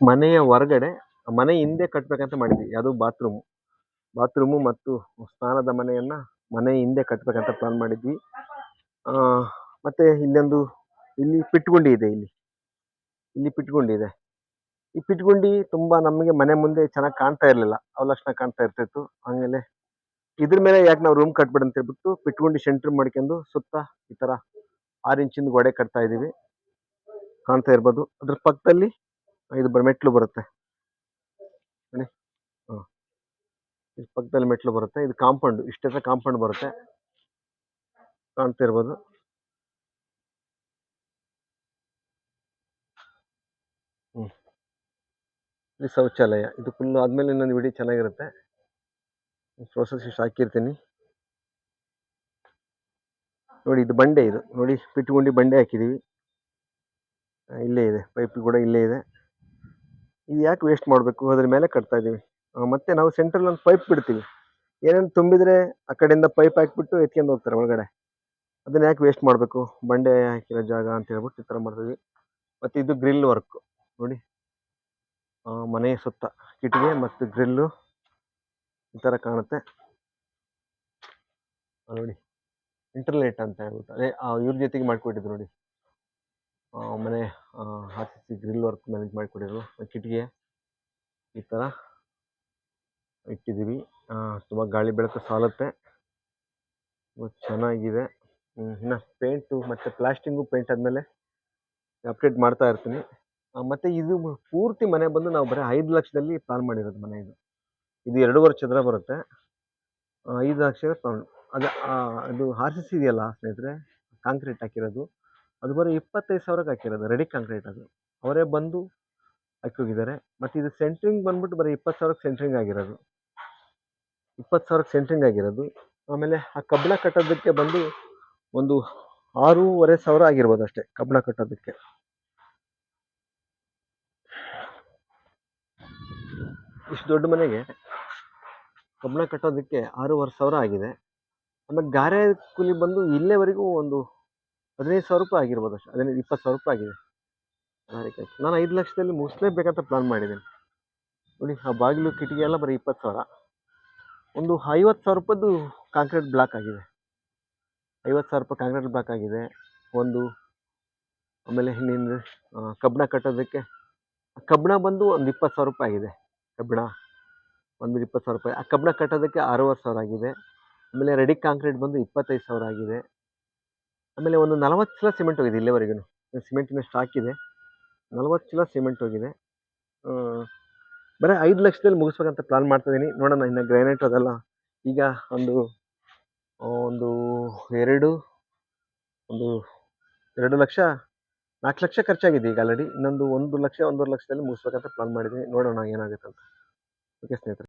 ಮನೆಯ ಹೊರಗಡೆ, ಮನೆ ಹಿಂದೆ ಕಟ್ಟಬೇಕಂತ ಮಾಡಿದ್ವಿ. ಅದು ಬಾತ್ರೂಮ್ ಬಾತ್ರೂಮು ಮತ್ತು ಸ್ನಾನದ ಮನೆಯನ್ನ ಮನೆ ಹಿಂದೆ ಕಟ್ಟಬೇಕಂತ ಪ್ಲಾನ್ ಮಾಡಿದ್ವಿ. ಮತ್ತೆ ಇಲ್ಲೊಂದು ಇಲ್ಲಿ ಪಿಟ್ಗುಂಡಿ ಇದೆ ಇಲ್ಲಿ. ಇಲ್ಲಿ ಪಿಟ್ಗುಂಡಿ ಇದೆ. ಈ ಪಿಟ್ಗುಂಡಿ ತುಂಬಾ ನಮಗೆ ಮನೆ ಮುಂದೆ ಚೆನ್ನಾಗಿ ಕಾಣ್ತಾ ಇರಲಿಲ್ಲ. ಅವಲಕ್ಷಣ ಕಾಣ್ತಾ ಇರ್ತಿತ್ತು. ಆಮೇಲೆ ಇದ್ರ ಮೇಲೆ ಯಾಕೆ ನಾವು ರೂಮ್ ಕಟ್ಬೇಡ ಅಂತ ಹೇಳ್ಬಿಟ್ಟು ಪಿಟ್ಗುಂಡಿ ಸೆಂಟ್ರ್ ಮಾಡ್ಕೊಂಡು ಸುತ್ತ ಈ ತರ ಆರು ಇಂಚಿನ ಗೋಡೆ ಕಟ್ತಾ ಇದೀವಿ ಕಾಣ್ತಾ ಇರ್ಬೋದು. ಅದ್ರ ಪಕ್ಕದಲ್ಲಿ ಇದು ಬ- ಮೆಟ್ಲು ಬರುತ್ತೆ. ನೋಡಿ ಹಾಂ. ಇದ್ರ ಪಕ್ಕದಲ್ಲಿ ಮೆಟ್ಲು ಬರುತ್ತೆ. ಇದು ಕಾಂಪೌಂಡ್, ಇಷ್ಟೆಲ್ಲ ಕಾಂಪೌಂಡ್ ಬರುತ್ತೆ. ಕಾಣ್ತಾ ಇರ್ಬೋದು ಹ್ಮ್. ಇದು ಶೌಚಾಲಯ. ಇದು ಫುಲ್ಲು ಆದಮೇಲೆ ಇನ್ನೊಂದು ವಿಡಿಯೋ ಚೆನ್ನಾಗಿರುತ್ತೆ. ಪ್ರೋಸೆಸ್ ಇಷ್ಟು ಹಾಕಿರ್ತೀನಿ. ನೋಡಿ, ಇದು ಬಂಡೆ ಇದು. ನೋಡಿ, ಪಿಟ್ಗುಂಡಿ ಬಂಡೆ ಹಾಕಿದ್ದೀವಿ. ಇಲ್ಲೇ ಇದೆ. ಪೈಪ್ ಕೂಡ ಇಲ್ಲೇ ಇದೆ. ಇದು ಯಾಕೆ ವೇಸ್ಟ್ ಮಾಡಬೇಕು? ಅದ್ರ ಮೇಲೆ ಕಟ್ತಾ ಇದ್ದೀವಿ ಮತ್ತೆ ನಾವು ಸೆಂಟ್ರಲ್ಲಿ ಒಂದು ಪೈಪ್ ಬಿಡ್ತೀವಿ. ಏನೇನು ತುಂಬಿದ್ರೆ ಆ ಕಡೆಯಿಂದ ಪೈಪ್ ಹಾಕ್ಬಿಟ್ಟು ಎತ್ಕೊಂಡು ಹೋಗ್ತಾರೆ ಒಳಗಡೆ. ಅದನ್ನ ಯಾಕೆ ವೇಸ್ಟ್ ಮಾಡಬೇಕು? ಬಂಡೆ ಹಾಕಿರೋ ಜಾಗ ಅಂತ ಹೇಳ್ಬಿಟ್ಟು ಈ ಥರ ಮಾಡ್ತೀವಿ ಮತ್ತೆ ಇದು ಗ್ರಿಲ್ ವರ್ಕ್ ನೋಡಿ. ಮನೆಯ ಸುತ್ತ ಕಿಟಿಗೆ ಮತ್ತು ಗ್ರಿಲ್ಲು ಈ ಥರ ಕಾಣುತ್ತೆ. ನೋಡಿ. ಇಂಟರ್ನೆಟ್ ಅಂತ ಹೇಳ್ಬಿಟ್ಟು. ಅದೇ ಇವ್ರ ಜೊತೆಗೆ ಮಾಡಿಕೊಟ್ಟಿದ್ದು ನೋಡಿ. ಮನೆ R C C grill work manage ಮಾಡಿಕೊಟ್ಟಿದ್ರು ಕಿಟಕಿ ಈ ಥರ ಇಟ್ಟಿದ್ದೀವಿ. ತುಂಬ ಗಾಳಿ ಬೆಳಕು ಸಾಲುತ್ತೆ. ಚೆನ್ನಾಗಿದೆ. ಇನ್ನು ಪೇಂಟು ಮತ್ತು ಪ್ಲಾಸ್ಟಿಂಗು ಪೇಂಟ್ ಆದಮೇಲೆ ಅಪ್ಡೇಟ್ ಮಾಡ್ತಾ ಇರ್ತೀನಿ. ಮತ್ತು ಇದು ಪೂರ್ತಿ ಮನೆ ಬಂದು ನಾವು ಬರೀ ಐದು ಲಕ್ಷದಲ್ಲಿ ಪ್ಲಾನ್ ಮಾಡಿರೋದು ಮನೆ ಇದು. ಇದು ಎರಡೂವರೆ ಚದರ ಬರುತ್ತೆ. ಐದು ಲಕ್ಷ ಅದು ಅದು ಆರ್ ಸಿ ಸಿ ಇದೆಯಲ್ಲ ಸ್ನೇಹಿತರೆ, ಕಾಂಕ್ರೀಟ್ ಹಾಕಿರೋದು. ಅದು ಬರೀ ಇಪ್ಪತ್ತೈದು ಸಾವಿರಕ್ಕೆ ಹಾಕಿರೋದು, ರೆಡಿ ಕಾಂಕ್ರೀಟ್ ಅದು. ಅವರೇ ಬಂದು ಹಾಕೋಗಿದ್ದಾರೆ ಮತ್ತು ಇದು ಸೆಂಟ್ರಿಂಗ್ ಬಂದ್ಬಿಟ್ಟು ಬರೀ ಇಪ್ಪತ್ತು ಸಾವಿರಕ್ಕೆ ಸೆಂಟ್ರಿಂಗ್ ಆಗಿರೋದು. ಇಪ್ಪತ್ತು ಸಾವಿರಕ್ಕೆ ಸೆಂಟ್ರಿಂಗ್ ಆಗಿರೋದು. ಆಮೇಲೆ ಆ ಕಬ್ಬಿಣ ಕಟ್ಟೋದಕ್ಕೆ ಬಂದು ಒಂದು ಆರೂವರೆ ಸಾವಿರ ಆಗಿರ್ಬೋದು ಅಷ್ಟೇ ಕಬ್ಬಿಣ ಕಟ್ಟೋದಕ್ಕೆ. ಇಷ್ಟು ದೊಡ್ಡ ಮನೆಗೆ ಕಬ್ಬಣ ಕಟ್ಟೋದಕ್ಕೆ ಆರೂವರೆ ಸಾವಿರ ಆಗಿದೆ. ಆಮೇಲೆ ಗಾರೆ ಕೂಲಿ ಬಂದು ಇಲ್ಲೇವರೆಗೂ ಒಂದು ಹದಿನೈದು ಸಾವಿರ ರೂಪಾಯಿ ಆಗಿರ್ಬೋದು ಅಷ್ಟೇ. ಹದಿನೈದು, ಇಪ್ಪತ್ತು ಸಾವಿರ ರೂಪಾಯಿ ಆಗಿದೆ. ನಾನು ಐದು ಲಕ್ಷದಲ್ಲಿ ಮುಗಿಸ್ಲೇಬೇಕಂತ ಪ್ಲಾನ್ ಮಾಡಿದ್ದೀನಿ. ನೋಡಿ, ಆ ಬಾಗಿಲು ಕಿಟಕಿ ಎಲ್ಲ ಬರೀ ಇಪ್ಪತ್ತು ಸಾವಿರ. ಒಂದು ಐವತ್ತು ಸಾವಿರ ರೂಪಾಯಿದು ಕಾಂಕ್ರೀಟ್ ಬ್ಲಾಕ್ ಆಗಿದೆ. ಐವತ್ತು ಸಾವಿರ ರೂಪಾಯಿ ಕಾಂಕ್ರೀಟ್ ಬ್ಲಾಕ್ ಆಗಿದೆ. ಒಂದು, ಆಮೇಲೆ ಇನ್ನೇನು ಕಬ್ಬಣ ಕಟ್ಟೋದಕ್ಕೆ, ಕಬ್ಬಣ ಬಂದು ಒಂದು ಇಪ್ಪತ್ತು ಸಾವಿರ ರೂಪಾಯಿ ಆಗಿದೆ. ಕಬ್ಬಣ ಒಂದು ಇಪ್ಪತ್ತು ಸಾವಿರ ರೂಪಾಯಿ. ಆ ಕಬ್ಬಣ ಕಟ್ಟೋದಕ್ಕೆ ಅರವತ್ತು ಸಾವಿರ ಆಗಿದೆ. ಆಮೇಲೆ ರೆಡಿ ಕಾಂಕ್ರೀಟ್ ಬಂದು ಇಪ್ಪತ್ತೈದು ಸಾವಿರ ಆಗಿದೆ. ಆಮೇಲೆ ಒಂದು ನಲವತ್ತು ಚೀಲ ಸಿಮೆಂಟ್ ಹೋಗಿದೆ ಇಲ್ಲಿವರೆಗೂ ಸಿಮೆಂಟಿನ ಸ್ಟಾಕ್ ಇದೆ. ನಲವತ್ತು ಚೀಲ ಸಿಮೆಂಟ್ ಹೋಗಿದೆ. ಬರೀ ಐದು ಲಕ್ಷದಲ್ಲಿ ಮುಗಿಸ್ಬೇಕಂತ ಪ್ಲಾನ್ ಮಾಡ್ತಿದ್ದೀನಿ ನೋಡೋಣ, ಇನ್ನು ಗ್ರಾನೈಟ್ ಅದೆಲ್ಲ ಈಗ ಒಂದು ಒಂದು ಎರಡು ಒಂದು ಎರಡು ಲಕ್ಷ, ನಾಲ್ಕು ಲಕ್ಷ ಖರ್ಚಾಗಿದೆ ಈಗ ಆಲ್ರೆಡಿ ಇನ್ನೊಂದು ಒಂದು ಲಕ್ಷ, ಒಂದೂವರೆ ಲಕ್ಷದಲ್ಲಿ ಮುಗಿಸ್ಬೇಕಂತ ಪ್ಲಾನ್ ಮಾಡಿದ್ದೀನಿ ನೋಡೋಣ ಏನಾಗುತ್ತೆ ಅಂತ ಓಕೆ ಸ್ನೇಹಿತರೆ.